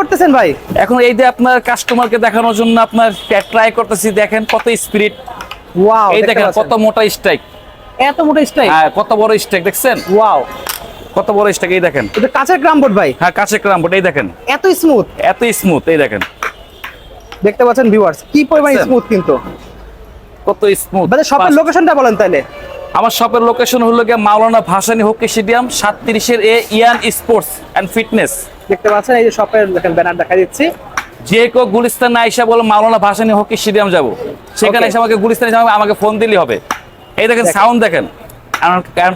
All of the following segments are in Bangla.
করতেছেন ভাই? এখন এই যে আপনার কাস্টমারকে দেখানোর জন্য আপনার ট্রাই করতেছি দেখেন কত স্পিরিট ওয়াও এই দেখেন কত মোটা স্ট্রাইক এত মোটা স্টাইল হ্যাঁ কত বড় স্ট্রাইক দেখছেন? ওয়াও কত বড় স্ট্রাইক এই দেখেন। এটা কাঁচের গ্রাম বোর্ড ভাই। হ্যাঁ কাছে ক্রাম্পট এই দেখেন। এত স্মুথ এত স্মুথ এই দেখেন। দেখতে পাচ্ছেন ভিউয়ার্স কি পরিমাণ? স্মুথ কিন্তু। কত স্মুথ মানে শপের লোকেশনটা বলেন তাহলে। আমার শপের লোকেশন হলো গিয়ে মাওলানা ভাসানী হকি স্টেডিয়াম সাতত্রিশের এ ইয়ান স্পোর্টস অ্যান্ড ফিটনেস। দেখতে পাচ্ছেন এই যে শপের দেখেন ব্যানার দেখা দিচ্ছি। যে কেউ গুলিস্তান এসে বলো মাওলানা ভাসানী হকি স্টেডিয়াম যাব সেখানে এসে আমাকে গুলিস্তান আমাকে- ফোন দিলেই হবে। এই দেখেন। সাউন্ড দেখেন।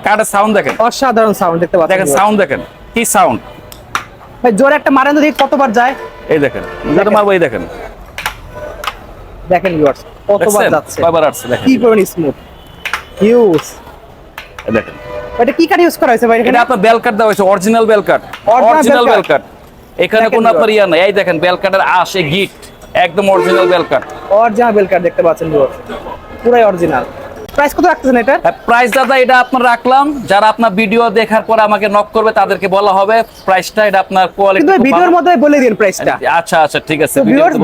কার্ডের সাউন্ড দেখেন। অসাধারণ সাউন্ড দেখতে পাচ্ছেন দেখেন সাউন্ড দেখেন। কি সাউন্ড ভাই জোরে একটা মারেন তো দেখি কতবার যায়। এই দেখেন যেটা মারবো এই দেখেন। দেখেন ভিউয়ার্স কতবার যাচ্ছে। কয়বার আসছে? দেখেন। কি পরিমাণ স্মুথ ইউজ দেখেন। এটা কি কাঠ ইউজ করা হয়েছে ভাই এটা এখানে আপনার বেল কাট দেওয়া হয়েছে original bell cut original bell. Cut এখানে কোনো আপনার ইয়া নাই। এই দেখেন বেল কাটের আসে গিট একদম original bell cut original bell কাঠ দেখতে পাচ্ছেন পুরাই অরিজিনাল প্রাইস কত রাখতেছেন এটা প্রাইস দাদা এটা আপনার রাখলাম। যারা আপনার ভিডিও দেখার পরে আমাকে নক করবে তাদেরকে বলা হবে। প্রাইসটা এটা আপনার কোয়ালিটি ভিডিওর মধ্যে বলে দিন প্রাইসটা আচ্ছা আচ্ছা ঠিক আছে।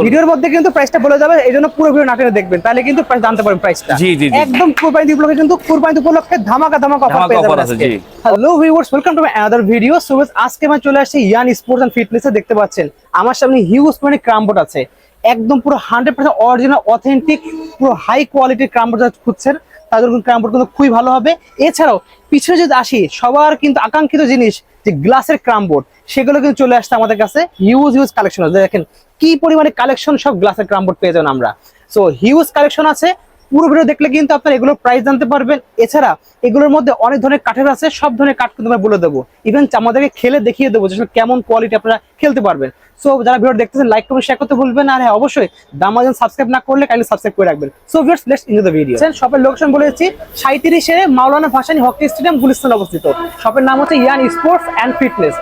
ভিডিওর মধ্যে কিন্তু প্রাইসটা বলে যাবে এই জন্য পুরো ভিডিও নাটকে দেখবেন। তাহলে কিন্তু প্রাইস জানতে পারবেন প্রাইসটা জি, জি। একদম কুরবানি উপলক্ষে কিন্তু কুরবানি উপলক্ষে ধামাকা ধামাকা অফার পেয়ে যাবেন আজকে। Hello viewers welcome to my other video so আজকে আমি চলে আসছি ইয়ান স্পোর্টস এন্ড ফিটনেসে দেখতে পাচ্ছেন। আমার সামনে হিউজ মানে ক্রামবোর্ড আছে। একদম পুরো হান্ড্রেড পার্সেন্ট অরিজিনাল অথেন্টিক পুরো হাই কোয়ালিটির ক্রামবোর্ড খুঁজছেন, তাদের ক্রামবোর্ড কিন্তু খুবই ভালো হবে। এছাড়াও, পিছনে যদি আসি, সবার কিন্তু আকাঙ্ক্ষিত জিনিস যে গ্লাসের ক্রামবোর্ড সেগুলো কিন্তু চলে আসছে আমাদের কাছে। হিউজ হিউজ কালেকশন আছে। দেখেন, কি পরিমাণে কালেকশন সব গ্লাসের ক্রামবোর্ড পেয়ে যাবেন আমরা। সো হিউজ কালেকশন আছে। পুরো ভিডিও দেখলে কিন্তু আপনার এগুলোর প্রাইস জানতে পারবেন। এছাড়া, এগুলোর মধ্যে অনেক ধরনের কাঠের আছে। সব ধরনের কাঠ কিন্তু আমরা বলে দেবো। ইভেন আমাদেরকে খেলে দেখিয়ে দেবো যে কেমন কোয়ালিটি আপনারা খেলতে পারবেন। সো যারা ভিডিও দেখতেছেন লাইক কমেন্ট শেয়ার করতে ভুলবেন আর হ্যাঁ অবশ্যই দামাজন সাবস্ক্রাইব না করলে কাইন্ডলি সাবস্ক্রাইব করে রাখবেন। So viewers let's into the video শপের লোকেশন বলেছি সাঁত্রিশে মাওলানা ভাসানী হকি স্টেডিয়াম গুলিস্তান অবস্থিত। শপের নাম হচ্ছে Ian sports and fitness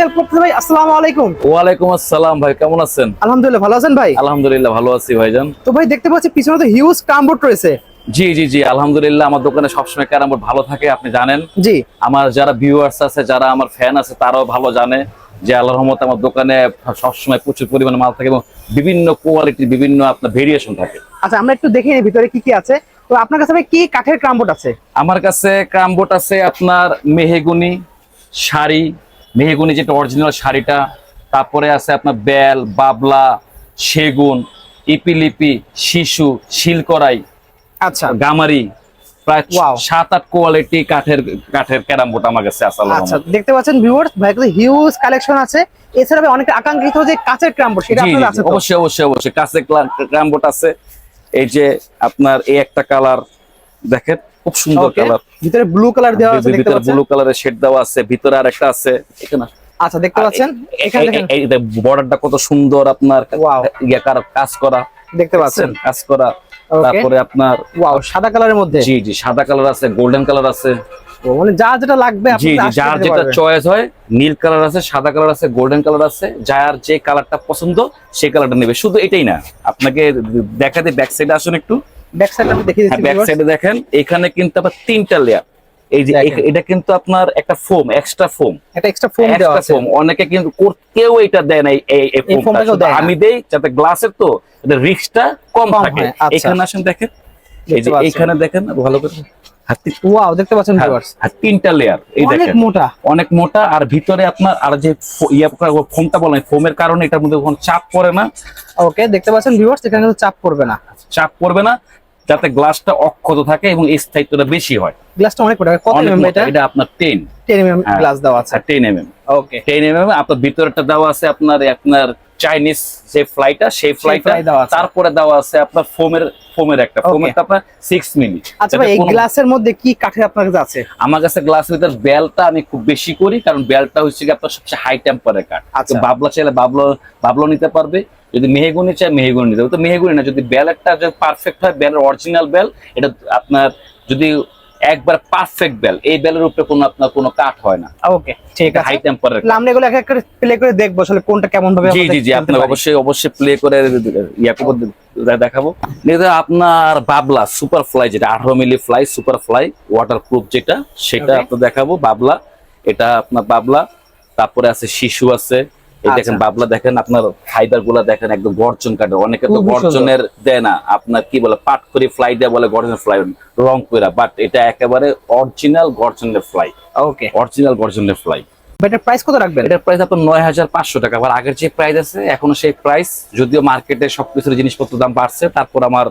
help করতে ভাই আসসালামু আলাইকুম। ওয়ালাইকুম আসসালাম ভাই কেমন আছেন? আলহামদুলিল্লাহ ভালো আছেন ভাই? আলহামদুলিল্লাহ ভালো আছি ভাইজান। তো ভাই দেখতে পাচ্ছি পিছনে তো হিউজ ক্রামবোর্ড রয়েছে। জি জি জি আলহামদুলিল্লাহ আমার দোকানে সবসময় ক্যারাম বোর্ড ভালো থাকে আপনি জানেন। জি। আমার যারা ভিউয়ার্স আছে যারা আমার ফ্যান আছে তারাও ভালো জানে। যে আল্লাহর রহমতে আমার দোকানে সবসময় প্রচুর পরিমাণে মাল থাকে এবং বিভিন্ন কোয়ালিটির বিভিন্ন আপনার ভেরিয়েশন থাকে। আচ্ছা আমরা একটু দেখে নিই ভিতরে কি কি আছে। তো আপনার কাছে কি কাঠের ক্রামবোর্ড আছে? আমার কাছে ক্রামবোর্ড আছে আপনার মেহেগুনি শাড়ি। মেহেগুনি যেটা অরিজিনাল শাড়িটা তারপরে আছে আপনার বেল বাবলা সেগুন ইপিলিপি শিশু শিলকরাই আচ্ছা। গামারি প্রায় Wow. সাত আট কোয়ালিটি কাঠের কাঠের ক্যারাম বোর্ড আমার কাছে আছে আচ্ছা দেখতে পাচ্ছেন ভিউয়ার্স ভাই হিউজ কালেকশন আছে। এছাড়া অনেক আকাঙ্ক্ষিত যে কাচের ক্রামবোর্ড সেটা জি, জি, আপনার জি, আছে অবশ্যই অবশ্যই অবশ্যই। কাছে ক্যারাম বোর্ড আছে। এই যে আপনার এই একটা কালার দেখেন খুব সুন্দর কালার ভিতরে ব্লু কালার দেওয়া আছে ভিতরে ব্লু কালারের শেড দেওয়া আছে ভিতরে আর একটা আছে। এখানে আচ্ছা দেখতে পাচ্ছেন? এখানে দেখেন। বর্ডারটা কত সুন্দর আপনার. ইয়ে কাজ করা। দেখতে পাচ্ছেন। কাজ করা. তারপরে আপনার ওয়াও সাদা কালারের মধ্যে? জি জি সাদা কালার আছে গোল্ডেন কালার আছে। মানে যা যেটা লাগবে আপনি জি জি যার যেটা চয়েস হয় নীল কালার আছে সাদা কালার আছে গোল্ডেন কালার আছে যার যে কালারটা পছন্দ সেই কালারটা নেবে। শুধু এটাই না আপনাকে দেখাতে ব্যাক সাইডে আসুন একটু। ব্যাক সাইড আপনি দেখিয়ে দিচ্ছি ব্যাক। সাইডে দেখেন এখানে কিন্তু আবার তিনটা লেয়ার এই যে এটা কিন্তু আপনার একটা ফোম এক্সট্রা ফোম একটা এক্সট্রা ফোম দেওয়া আছে। ফোম অনেকে কিন্তু কেউ এটা দেয় না এই- দেয় আমি দেই যাতে গ্লাসের তো এটা রিস্কটা কম থাকে। আচ্ছা। এখানে আসেন দেখেন। এই যে। এখানে দেখেন ভালো করে। ওয়াও দেখতে পাচ্ছেন হ্যাঁ, ভিউয়ার্স আর তিনটা লেয়ার এই অনেক মোটা। অনেক মোটা আর ভিতরে আপনার আর যে ইয়ে ফোমটা বলেন ফোমের কারণে এটার মধ্যে কোনো চাপ পড়ে না। ওকে দেখতে পাচ্ছেন ভিউয়ার্স এখানে কিন্তু চাপ পড়বে না। চাপ পড়বে না। যাতে গ্লাসটা অক্ষত থাকে এবং স্থায়িত্বটা বেশি হয়। গ্লাসটা অনেক কত এমএম এটা? এটা আপনার টেন 10 এমএম। গ্লাস দেওয়া আছে। Ten M M okay ten M M আপনার ভিতরটা দেওয়া আছে আপনার আপনার চাইনিজ যে ফ্লাইটা সেই ফ্লাইটা। তারপরে দেওয়া আছে আপনার ফোমের ফোমের একটা. ফোমেরটা আপনার সিক্স মিলি। আচ্ছা এই গ্লাসের মধ্যে কি কাঠের আপনার কাছে আছে? আমার কাছে গ্লাস ভিতর বেলটা আমি খুব বেশি করি কারণ বেলটা হচ্ছে আপনার সবচেয়ে হাই টেম্পারের কাঠ। আচ্ছা। বাবলা চাইলে বাবলো বাবলো নিতে পারবে। যদি মেহেগুনি চাই মেহেগুনি নিতে তো মেহেগুনি না যদি বেলেরটা যদি পারফেক্ট হয় বেলের অরিজিনাল বেল এটা আপনার যদি একবার পারফেক্ট বেল এই বেলের উপরে কোনো আপনার কোনো কাঠ হয় না। ওকে ঠিক আছে। হাই টেম্পারের আমরা এগুলো এক এক করে প্লে করে দেখব আসলে কোনটা কেমন ভাবে জি জি জি পারি। অবশ্যই অবশ্যই প্লে করে ইয়া করব, দেখাবো। এটা আপনার বাবলা সুপার ফ্লাই যেটা আঠারো milli ply super ply waterproof যেটা সেটা. আপনার দেখাবো বাবলা। এটা আপনার বাবলা তারপরে আছে শিশু আছে এই দেখেন আচ্ছা। বাবলা দেখেন আপনার ফাইবারগুলা দেখেন একদম গর্জন কাটে। অনেকে তো গর্জনের দেয় না। আপনার কি বলে পাট করে ফ্লাই দেয় বলে ফ্লাই রং বাট এটা একেবারে অরিজিনাল গর্জনের ফ্লাই ওকে অরিজিনাল গর্জনের ফ্লাই এটার প্রাইস কত রাখবেন? এটার প্রাইস আপনার নয় হাজার পাঁচশো টাকা। আবার আগের যে প্রাইস আছে এখনও সেই প্রাইস যদিও মার্কেটে সবকিছুর জিনিসপত্র দাম বাড়ছে তারপর আমার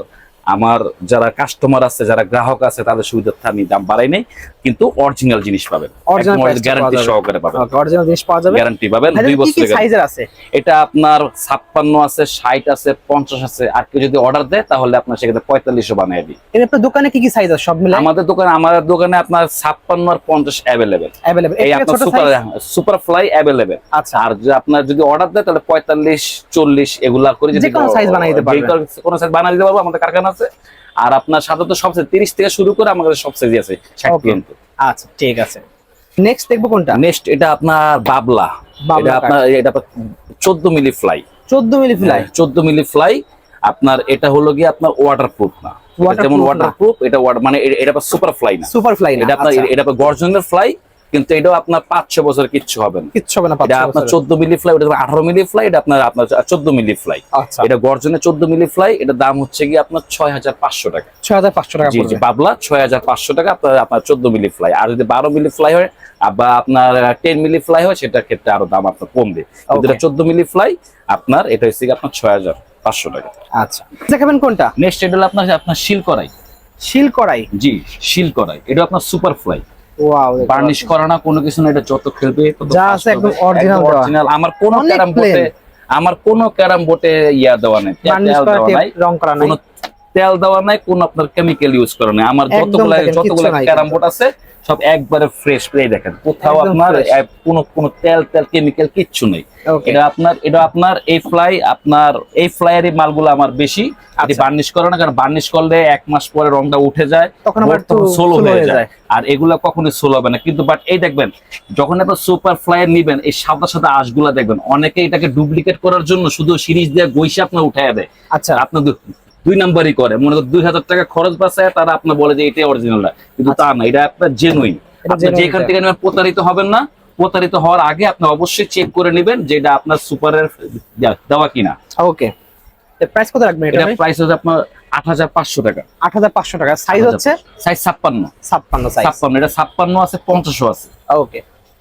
আমার যারা কাস্টমার আছে যারা গ্রাহক আছে তাদের সুবিধার্থে আমি দাম বাড়াই নাই কিন্তু অরিজিনাল জিনিস পাবেন Original price টা গ্যারান্টি পাওয়া যাবে। সহকারে পাবেন ওকে অরিজিনাল জিনিস পাওয়া যাবে গ্যারান্টি পাবেন ভাই, দুই কি কি বছরের সাইজের আছে এটা আপনার ছাপ্পান্ন আছে ষাট আছে পঞ্চাশ আছে আর কেউ যদি অর্ডার দেয় তাহলে আপনার সেক্ষেত্রে পঁয়তাল্লিশশো বানিয়ে দিই এর আপনার দোকানে কি কি সাইজ আছে সব মিলে আমাদের দোকানে আমাদের দোকানে আপনার ছাপ্পান্ন আর পঞ্চাশ অ্যাভেলেবেল अवेलेबल এই এই আপনার ছোট super size super fly available আচ্ছা আর যে আপনার যদি অর্ডার দেয় তাহলে পঁয়তাল্লিশ চল্লিশ এগুলা করে যদি যে কোনো size বানিয়ে দিতে যে পারবেন। কোনো- কোনো সাইজ বানিয়ে দিতে পারবো আমাদের কারখানা আছে আর আপনার সাধারণত সব size তিরিশ থেকে শুরু করে আমাদের সব সাইজ আছে ষাট পর্যন্ত। আচ্ছা ঠিক আছে। নেক্সট দেখব কোনটা? নেক্সট এটা আপনার বাবলা। এটা আপনার এটা চোদ্দ মিলি ফ্লাই 14 মিলি ফ্লাই চোদ্দ মিলি ফ্লাই আপনার এটা হলো গিয়ে আপনার ওয়াটার প্রুফ না যেমন না। ওয়াটার প্রুফ এটা মানে এটা সুপার ফ্লাই না। সুপার ফ্লাই না এটা আপনার আচ্ছা, এটা গর্জনের ফ্লাই কিন্তু এটাও আপনার পাঁচ ছ বছর কিচ্ছু হবে না। কিচ্ছু হবে না এটা আপনার চোদ্দ মিলি ফ্লাই এটা আঠারো মিলি ফ্লাই এটা আপনার আপনার চোদ্দ মিলি ফ্লাই আচ্ছা। এটা গর্জনের চোদ্দ মিলি ফ্লাই এটা দাম হচ্ছে কি আপনার ছয় হাজার পাঁচশো টাকা। 6500 টাকা জি জি পড়বে বাবলা ছয় হাজার পাঁচশো টাকা আপনার আপনার চোদ্দ মিলি ফ্লাই আর যদি বারো মিলি ফ্লাই হয় বা আপনার টেন মিলি ফ্লাই হয় সেটার ক্ষেত্রে আরও দাম আপনার কমবে। কিন্তু এটা চোদ্দ মিলি ফ্লাই আপনার এটা হচ্ছে কি আপনার ছয় হাজার পাঁচশো টাকা। আচ্ছা। দেখাবেন কোনটা? নেক্সট এটা আপনার আপনার শিল করাই শিল কড়াই। জি শিল করাই এটা আপনার সুপার ফ্লাই ওয়াও বার্নিশ করা না কোনো কিছু না এটা যত খেলবে যা আছে একদম। আমার কোনো ক্যারাম বোর্ডে আমার কোনো ক্যারাম বোর্ডে ইয়া দেওয়া নেই। রং করা নাই। তেল দেওয়া নাই কোন আপনার কেমিক্যাল ইউজ করা নাই। আমার যতগুলা যতগুলা ক্যারাম বোর্ড আছে সব একবারে ফ্রেশ প্লে দেখেন। কোথাও আপনার কোনো কোনো তেল তেল কেমিক্যাল কিচ্ছু নেই। এটা আপনার এটা আপনার এই ফ্লাই আপনার এই ফ্লাইয়ের মালগুলো আমার বেশি। আচ্ছা। বার্নিশ করে না কারণ বার্নিশ করলে এক মাস পরে রংটা উঠে যায় তখন আবার সোলো হয়ে যায়। আর এগুলা কখনোই সোলো হবে না। কিন্তু বাট এই দেখবেন যখন আপনার সুপার ফ্লাইয়ার নিবেন এই সাদা সাদা আঁশগুলা দেখবেন অনেকে এটাকে ডুপ্লিকেট করার জন্য শুধু সিরিজ দিয়ে গৈসে আপনার উঠায় দেয়। আচ্ছা। আপনার দুই নাম্বারই করে। মনে করেন দুই হাজার টাকা খরচ বাঁচায় তারা আপনার বলে যে এটাই অরিজিনাল কিন্তু তা না এটা আপনার জেনুইন যেখান থেকে নেবেন প্রতারিত হবেন না। প্রতারিত হওয়ার আগে আপনি অবশ্যই চেক করে নেবেন যে এটা আপনার সুপারের দেওয়া কিনা। ওকে প্রাইস কত রাখবেন এটা প্রাইস হচ্ছে আপনার আট হাজার পাঁচশো টাকা। 8500 টাকা। সাইজ হচ্ছে? সাইজ ছাপ্পান্ন। 56 সাইজ ছাপ্পান্ন এটা ছাপ্পান্ন আছে পঞ্চাশও আছে। ওকে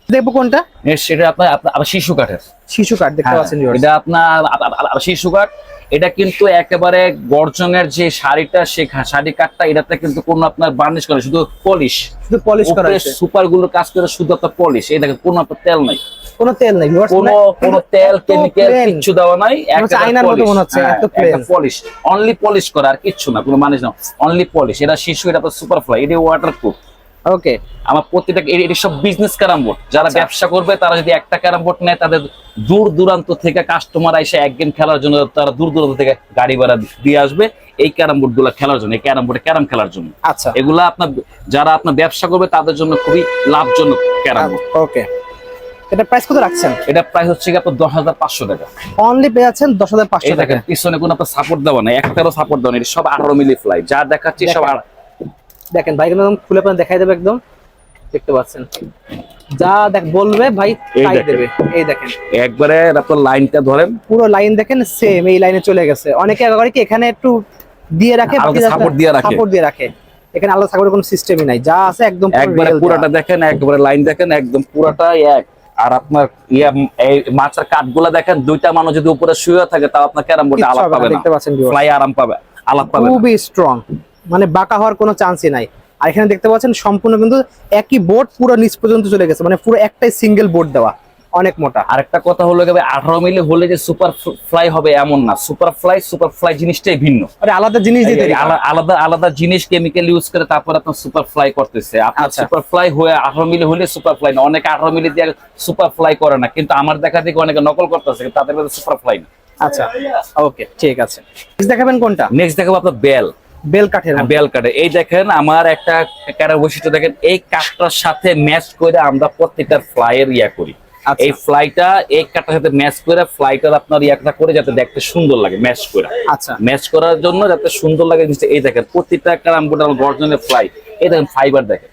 দেখব কোনটা? সেটা আপনার শিশু কাঠের। শিশু কার্ড দেখতে হ্যাঁ, পাচ্ছেন এটা আপনার শিশু কাঠ। এটা কিন্তু একেবারে গর্জনের যে শাড়িটা খা- শাড়ি কাঠটা এটাতে কিন্তু কোনো আপনার বার্নিশ করে শুধু পলিশ শুধু পলিশ করা আছে। সুপারগুলোর কাজ করে শুধু আপনার পলিশ এই দেখেন কোনো আপনার তেল নাই। কোনো তেল নেই কোনো মানে কোনো তেল কেমিক্যাল কিছু দেওয়া নাই হচ্ছে আয়নার মতো মনে হচ্ছে, এত plain। পলিশ অনলি পলিশ করা আর কিচ্ছু না কোনো মানুষ না। অনলি পলিশ এটা শিশু এটা সুপার ফ্লাই এটা ওয়াটার প্রুফ ওকে আমার প্রত্যেকটা এটি সব বিজনেস ক্যারাম বোর্ড যারা আচ্ছা। ব্যবসা করবে তারা যদি একটা ক্যারাম বোর্ড নেয় তাদের দূর দূরান্ত থেকে কাস্টমার এসে এক গেম খেলার জন্য তারা দূর দূরান্ত থেকে গাড়ি ভাড়া দিয়ে আসবে এই ক্যারাম বোর্ডগুলা খেলার জন্য এই ক্যারাম বোর্ডে ক্যারাম খেলার জন্য। আচ্ছা। এগুলা আপনার যারা আপনার ব্যবসা করবে তাদের জন্য খুবই লাভজনক ক্যারাম বোর্ড ওকে এটা প্রাইস কত রাখছেন? এটা প্রাইস হচ্ছে কি আপনার দশ হাজার পাঁচশো টাকা। অনলি পেয়ে যাচ্ছেন 10500 এই টাকা পিছনে কোনো আপনার সাপোর্ট দেওয়া নাই একটারও সাপোর্ট দেওয়া এটা সব আঠারো মিলি ফ্লাই যা দেখাচ্ছি সব দেখেন। ভাই কিন্তু একদম খুলে আপনার দেখাই দেবে একদম। দেখতে পাচ্ছেন। যা দেখ বলবে ভাই তাই দেবে। এই দেখেন। একবারে আপনার লাইনটা ধরেন। পুরো লাইন দেখেন সেম এই লাইনে চলে গেছে। অনেকে আবার কি এখানে একটু দিয়ে রাখে support দিয়ে রাখে। সাপোর্ট দিয়ে রাখে। এখানে আলাদা সাপোর্টের কোনো সিস্টেমই নাই। যা আছে একদম একবারে পুরাটা দেখেন একবারে লাইন দেখেন একদম পুরাটাই এক। আর আপনার ইয়া এই মাছের কাঠগুলা দেখেন দুইটা মানুষ যদি উপরে শুয়ে থাকে তাও আপনার ক্যারাম বোর্ডে আলাপ পাবে না। দেখতে পাচ্ছেন viewers। ফ্লাই আরাম পাবে আলাপ পাবে খুবই স্ট্রং মানে বাঁকা হওয়ার কোনো চান্সই নাই। আর এখানে দেখতে পাচ্ছেন সম্পূর্ণ কিন্তু একই বোর্ড পুরো নিচ পর্যন্ত চলে গেছে মানে পুরো একটাই সিঙ্গেল বোর্ড দেওয়া অনেক মোটা। আরেকটা কথা হলো গেবে আঠারো মিলি হলে যে সুপার ফ্লাই হবে এমন না। সুপার ফ্লাই সুপার ফ্লাই জিনিসটাই ভিন্ন। আরে আলাদা জিনিস। আলা- আলাদা আলাদা জিনিস কেমিক্যাল ইউজ করে তারপর আপনার সুপার ফ্লাই করতেছে। আপনার। সুপার ফ্লাই হয়ে আঠারো মিলি হলে সুপার ফ্লাই না। অনেকে আঠারো মিলি দিয়ে সুপার ফ্লাই করে না। কিন্তু আমার দেখা দেখে অনেকে নকল করতেছে তাদের মধ্যে সুপার ফ্লাই না। আচ্ছা ওকে ঠিক আছে। দেখাবেন কোনটা? নেক্সট দেখাবো আপনার বেল বেল কাঠের মধ্যে। বেল কাটে এই দেখেন আমার একটা ক্যারার বৈশিষ্ট্য দেখেন এই কাঠটার সাথে ম্যাচ করে আমরা প্রত্যেকটা ফ্লাইয়ের ইয়া করি। আচ্ছা। এই ফ্লাইটা এই কাঠটার সাথে ম্যাচ করে ফ্লাইটার আপনার ইয়াটা করে যাতে দেখতে সুন্দর লাগে ম্যাচ করে। আচ্ছা। ম্যাচ করার জন্য যাতে সুন্দর লাগে জিনিসটা। এই দেখেন প্রত্যেকটা ক্যারাম বোর্ড আমার গর্জনের ফ্লাই। এই দেখেন ফাইবার দেখেন।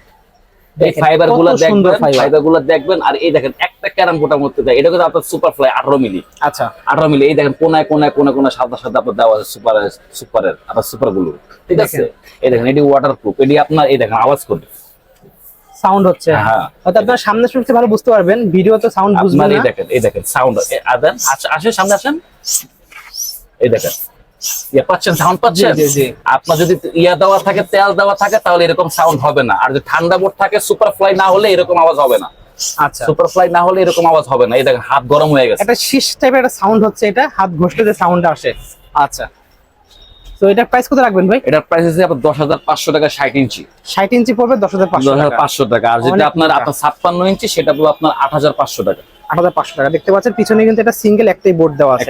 এই ফাইবারগুলো দেখবেন ফাইবারগুলো দেখবেন আর এই দেখেন একটা ক্যারাম বোর্ডের মধ্যে দেয় এটা কিন্তু আপনার সুপার ফ্লাই আঠারো মিলি। আচ্ছা। আঠারো মিলি এই দেখেন কোনায় কোনায় কোনায় কোনায় সাদা সাদা আপনার দেওয়া আছে সুপার সুপারের আপনার সুপারগুলো ঠিক আছে? এই দেখেন এটি ওয়াটার প্রুফ এটি আপনার এই দেখেন আওয়াজ করবে সাউন্ড হচ্ছে। হ্যাঁ। হয়তো আপনার সামনে শুনতে ভালো বুঝতে পারবেন ভিডিও তো সাউন্ড বুঝবেন এই দেখেন এই দেখেন সাউন্ড আচ্ছা, আসেন সামনে আসেন। এই দেখেন। পাচ্ছেন সাউন্ড পাচ্ছেন। আপনার যদি ইয়া দেওয়া থাকে তেল দেওয়া থাকে তাহলে এরকম সাউন্ড হবে না। আর যদি ঠান্ডা বোর্ড থাকে সুপার ফ্লাই না হলে এরকম আওয়াজ হবে না। আচ্ছা। সুপার ফ্লাই না হলে এরকম আওয়াজ হবে না। এই দেখেন হাত গরম হয়ে গেছে। একটা শীষ টাইপের একটা সাউন্ড হচ্ছে এটা হাত ঘষলে যে সাউন্ড আসে। আচ্ছা। তো এটার প্রাইস কত রাখবেন ভাই? এটার প্রাইস আছে আপনার দশ হাজার পাঁচশো টাকা ষাট ইঞ্চি। ষাট ইঞ্চি পড়বে দশ হাজার পাঁচশো দশ হাজার টাকা পাঁচশো টাকা। আর যেটা আপনার মোটা। আপনার ছাপ্পান্ন ইঞ্চি সেটা আপনার আট হাজার পাঁচশো টাকা। আট হাজার পাঁচশো টাকা। দেখতে পাচ্ছেন পিছনে কিন্তু এটা সিঙ্গেল একটাই বোর্ড দেওয়া আছে।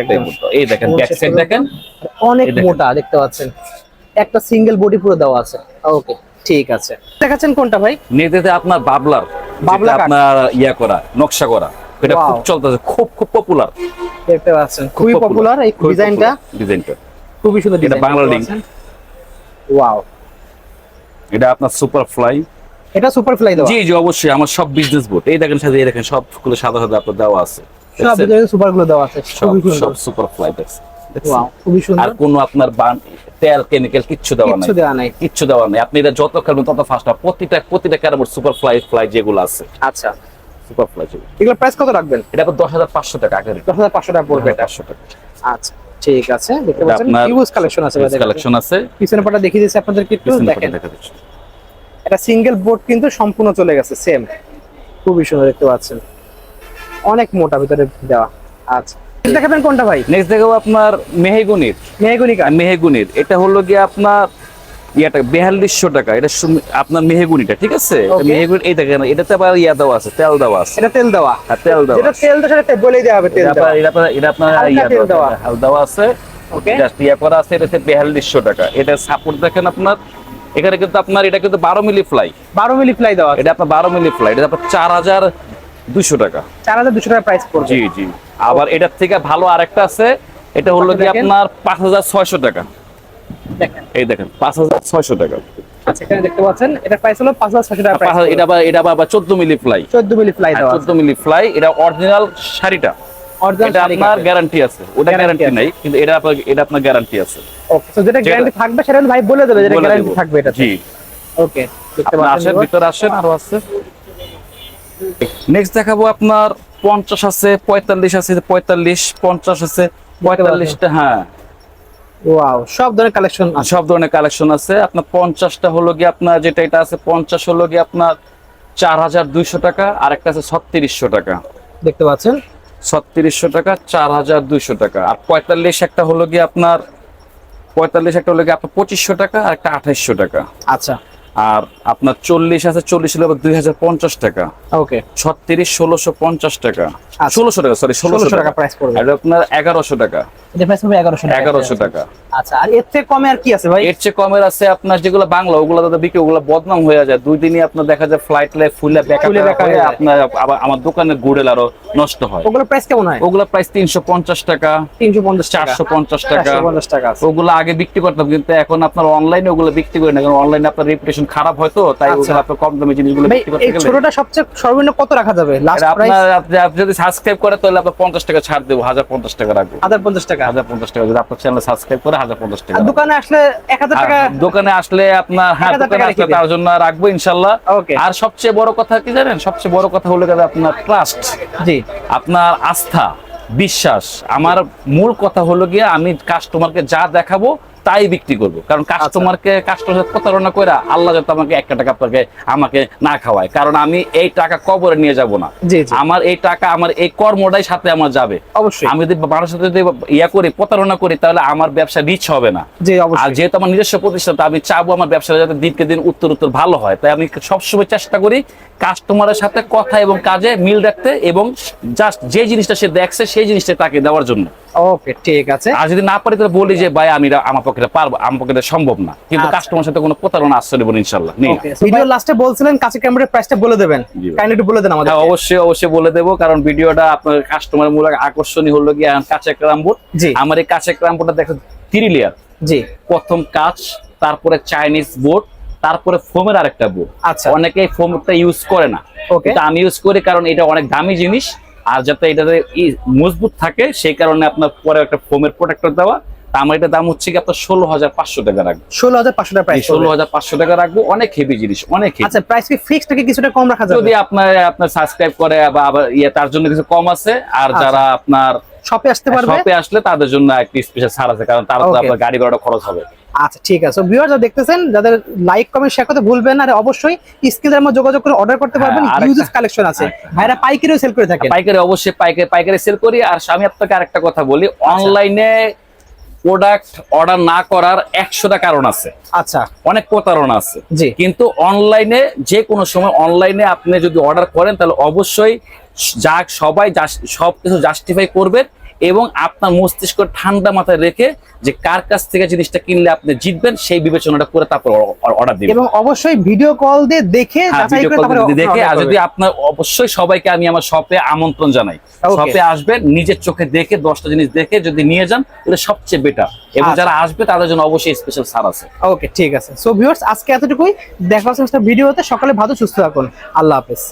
এই দেখেন ব্যাক সাইড দেখেন। অনেক মোটা দেখতে পাচ্ছেন। একটা সিঙ্গেল বডি পুরো দেওয়া আছে। ওকে ঠিক আছে। দেখাচ্ছেন কোনটা ভাই? নেতেতে আপনার বাবলার বাবলা আপনার ইয়া করা নকশা করা। এটা. খুব চলতেছে খুব খুব পপুলার দেখতে পাচ্ছেন খুবই পপুলার এই ডিজাইনটা ডিজাইনটা খুবই সুন্দর ডিজাইন বাংলা link। ওয়াও এটা আপনার সুপার ফ্লাই এটা সুপার ফ্লাই দেওয়া। জি জি অবশ্যই আমার সব বিজনেস বোর্ড এই দেখেন সাথে এই দেখেন সবগুলো সাদা সাদা আপনার দেওয়া আছে। সব সুপারগুলো দেওয়া আছে সব সব সুপার ফ্লাই দেখছেন? আর কোনো আপনার বান তেল কেমিক্যাল কিচ্ছু দেওয়া নাই। কিচ্ছু দেওয়া নাই। কিচ্ছু দেওয়া নাই। আপনি এটা যত খেলবেন তত ফাস্ট প্রতিটা প্রতিটা সুপার ফ্লাই ফ্লাই যেগুলো আছে। আচ্ছা। সুপার ফ্লাই যেগুলো। এগুলো প্রাইস কত রাখবেন? এটা দশ হাজার পাঁচশো টাকা আগে দশ হাজার পাঁচশো টাকা পড়বে পাঁচশো টাকা। আচ্ছা ঠিক আছে। দেখতে পাচ্ছেন হিউজ কালেকশন আছে কালেকশন আছে। পিছনে পাটা দেখিয়ে দিচ্ছি আপনাদেরকে একটু দেখেন। এটা সিঙ্গেল বোর্ড কিন্তু সম্পূর্ণ চলে গেছে সেম খুবই সুন্দর দেখতে পাচ্ছেন। অনেক মোটা ভিতরে দেওয়া আচ্ছা দেখাবেন কোনটা ভাই? নেক্সট দেখাবো আপনার মেহেগুনির। মেহগুনি কাঠ। মেহেগুনির। এটা হলো গিয়ে আপনার ইয়াটা বিয়াল্লিশশো টাকা। এটা আপনার মেহেগুনিটা ঠিক আছে? মেহেগুনি এই দেখেন এটাতে আবার ইয়া দেওয়া আছে তেল দেওয়া আছে। এটা তেল দেওয়া। আর তেল দেওয়া আছে। তেল দেওয়া সেটা বলেই দেওয়া হবে তেল দেওয়া। এটা আপনার- এটা আপনার ইয়া দেওয়া হাল দেওয়া। আছে ওকে জাস্ট ইয়া করা আছে এটাতে বিয়াল্লিশশো টাকা। এটা সাপোর্ট দেখেন আপনার এখানে কিন্তু আপনার এটা কিন্তু বারো মিলি ফ্লাই বারো মিলি ফ্লাই দেওয়া এটা আপনার বারো মিলি ফ্লাই এটা আপনার চার হাজার দুশো টাকা। চার হাজার দুশো টাকা প্রাইস পড়বে। জি জি। আবার এটার থেকে ভালো আরেকটা আছে এটা হলো কি আপনার পাঁচ হাজার ছয়শো টাকা। এই দেখেন পাঁচ হাজার ছয়শো টাকা। আচ্ছা এখানে দেখতে পাচ্ছেন এটা প্রাইস হলো পাঁচ হাজার ছশো টাকা প্রাইস এটা আবার এটা আবার চোদ্দ মিলি ফ্লাই চোদ্দ মিলি ফ্লাই মিলি ফ্লাই এটা অরিজিনাল শাড়িটা। এটা আপনার গ্যারান্টি আছে। ওটা গ্যারান্টি নাই কিন্তু এটা আপনার এটা আপনার গ্যারান্টি আছে। ওকে তো যেটা গ্যারান্টি থাকবে সেটা ভাই বলে দেবে যেটা গ্যারান্টি থাকবে এটা জি। ওকে দেখতে আপনি পাচ্ছেন আসেন ভিতরে আসেন আরও আছে। নেক্সট দেখাবো আপনার পঞ্চাশ আছে পঁয়তাল্লিশ আছে পঁয়তাল্লিশ পঞ্চাশ আছে পঁয়তাল্লিশটা হ্যাঁ। ওয়াও সব ধরনের কালেকশন সব ধরনের কালেকশন আছে। আপনার পঞ্চাশটা হলো গিয়ে আপনার যেটা এটা আছে পঞ্চাশ হলো গিয়ে আপনার চার হাজার দুইশো টাকা আর একটা আছে ছত্রিশশো টাকা। দেখতে পাচ্ছেন? ছত্রিশশো টাকা চার হাজার দুইশো টাকা। আর পঁয়তাল্লিশ একটা হলো গিয়ে আপনার পঁয়তাল্লিশ একটা হলো গিয়ে আপনার পঁচিশশো টাকা আর একটা আঠাইশশো টাকা। আচ্ছা। আর আপনার চল্লিশ আছে চল্লিশ হলো দুই হাজার পঞ্চাশ টাকা। ওকে। ছত্রিশ ষোলোশো পঞ্চাশ টাকা। আচ্ছা। ষোলোশো টাকা সরি ষোলোশো টাকা। প্রাইস পড়বে। আর আপনার এগারোশো টাকা। এগারোশো টাকা। আচ্ছা আর এর থেকে কমে আর কি আছে ভাই? এর চেয়ে কমের আছে আপনার যেগুলো বাংলা ওগুলো দাদা বিক্রি ওগুলো বদনাম হয়ে যায়। দুই দিনই আপনার দেখা যায় ফ্লাইট লাই ফুলে হয়ে আপনার আবার আমার দোকানের গুড়েল আরও নষ্ট হয়। ওগুলো প্রাইস কেমন হয়? ওগুলো প্রাইস তিনশো পঞ্চাশ টাকা টাকা। ওগুলো আগে বিক্রি করতাম কিন্তু এখন আপনার অনলাইনে ওগুলো বিক্রি করি না কারণ অনলাইনে আপনার রেপুটেশন খারাপ হয় তো তাই আচ্ছা। ওগুলো আপনার কম দামে জিনিসগুলো বিক্রি করতে গেলে। ছোটটা সবচেয়ে সর্বনিম্ন কত রাখা যাবে? লাস্ট প্রাইস আপনি যদি সাবস্ক্রাইব করে তাহলে আপনার পঞ্চাশ টাকা ছাড় দেবো হাজার পঞ্চাশ টাকা রাখব। হাজার পঞ্চাশ টাকা। হাজার পঞ্চাশ টাকা যদি আপনার চ্যানেল সাবস্ক্রাইব করে টাকা। দোকানে আসলে টাকা দোকানে আপনার হ্যাঁ দোকানে আসলে তার জন্য রাখব ইনশাল্লাহ। Okay. আর সবচেয়ে বড় কথা কি জানেন? সবচেয়ে বড় কথা হলো আপনার ট্রাস্ট জি। আপনার আস্থা বিশ্বাস। আমার মূল কথা হলো গিয়ে আমি কাস্টমারকে যা দেখাবো তাই বিক্রি করব। কারণ আচ্ছা। কাস্টমারকে কাস্টমার প্রতারণা করে আল্লাহ যাতে আমাকে একটা টাকা আপনাকে আমাকে না খাওয়ায়। কারণ আমি এই টাকা কবরে নিয়ে যাব না। আমার এই টাকা আমার এই কর্মটাই সাথে আমার যাবে। অবশ্যই। আমি যদি মানুষের সাথে যদি ইয়া করি প্রতারণা করি তাহলে আমার ব্যবসা রিচ হবে না। আর যেহেতু আমার নিজস্ব প্রতিষ্ঠান আমি চাবো আমার ব্যবসাটা যাতে দিনকে দিন উত্তর উত্তর ভালো হয়। তাই আমি সবসময় চেষ্টা করি কাস্টমারের সাথে কথা এবং কাজে মিল রাখতে এবং জাস্ট যে জিনিসটা সে দেখছে সেই জিনিসটা তাকে দেওয়ার জন্য। ওকে ঠিক আছে। আর যদি না পারি তাহলে বলি যে ভাই আমি আমার পক্ষে পারব আমার পক্ষে সম্ভব না। কিন্তু আচ্ছা। কাস্টমার সাথে কোনো প্রতারণা নেব ভিডিও লাস্টে বলছিলেন কাছে ক্যামেরার প্রাইসটা বলে দেবেন। কাইন্ডলি একটু বলে দেন আমাদের হ্যাঁ অবশ্যই অবশ্যই বলে দেবো কারণ ভিডিওটা আপনার কাস্টমার মূলক আকর্ষণীয় হলো কাছে ক্রামবোর্ড আমার এই কাছে ক্রামবোর্ডটা দেখো থ্রি লেয়ার জি। প্রথম কাচ তারপরে চাইনিজ বোর্ড তারপরে ফোমের আরেকটা বুট আচ্ছা। অনেকে ফোমটা ইউজ করে না। ওকে কিন্তু আমি ইউজ করি কারণ এটা অনেক দামি জিনিস। আর যাতে এটাতে মজবুত থাকে সেই কারণে আপনার পরে একটা ফোমের প্রোটেক্টর দেওয়া। আমার এটা দাম হচ্ছে কি আপনার ষোলো হাজার পাঁচশো টাকা রাখব। ষোলো হাজার পাঁচশো টাকা প্রাইস ষোলো হাজার পাঁচশো টাকা রাখব অনেক হেভি জিনিস অনেক আচ্ছা প্রাইস কি ফিক্সড নাকি কিছুটা কম রাখা যদি আপনার আপনার সাবস্ক্রাইব করে বা ইয়ে তার জন্য কিছু কম আছে আর আচ্ছা। যারা আপনার শপে আসতে পারবে? শপে আসলে তাদের জন্য একটি স্পেশাল ছাড় আছে কারণ তার তো আপনার গাড়ি ভাড়া খরচ হবে। আচ্ছা ঠিক আছে। ভিউয়ার যারা দেখতেছেন যাদের লাইক কমেন্ট শেয়ার করতে ভুলবেন আর অবশ্যই স্ক্রিনের মধ্যে যোগাযোগ করে অর্ডার করতে পারবেন। হ্যাঁ, ইউজেস কালেকশন আছে। ভাইরা পাইকারিও সেল করে থাকেন। পাইকারি অবশ্যই পাইকারি পাইকারি সেল করি। আর আমি আপনাকে আরেকটা কথা বলি অনলাইনে প্রোডাক্ট অর্ডার না করার একশোটা কারণ আছে। আচ্ছা। অনেক প্রতারণা আছে। জি। কিন্তু অনলাইনে যে কোনো সময় অনলাইনে আপনি যদি অর্ডার করেন তাহলে অবশ্যই যা সবাই সব কিছু জাস্টিফাই করবেন এবং আপনার মস্তিষ্ক ঠান্ডা মাথায় রেখে যে কার কাছ থেকে জিনিসটা কিনলে আপনি জিতবেন সেই বিবেচনাটা করে তারপর অর্ডার দিবেন। এবং অবশ্যই ভিডিও কল দিয়ে দেখে হ্যাঁ, দেখে আর যদি। আপনার অবশ্যই সবাইকে আমি আমার শপে আমন্ত্রণ জানাই. শপে আসবেন নিজের চোখে দেখে দশটা জিনিস দেখে যদি নিয়ে যান এটা সবচেয়ে বেটার এবং আচ্ছা। যারা আসবে তাদের জন্য অবশ্যই স্পেশাল ছাড় আছে। ওকে ঠিক আছে। সো ভিউয়ার্স আজকে এতটুকুই। দেখা হচ্ছে ভিডিওতে সকালে ভালো সুস্থ থাকুন। আল্লাহ হাফেজ।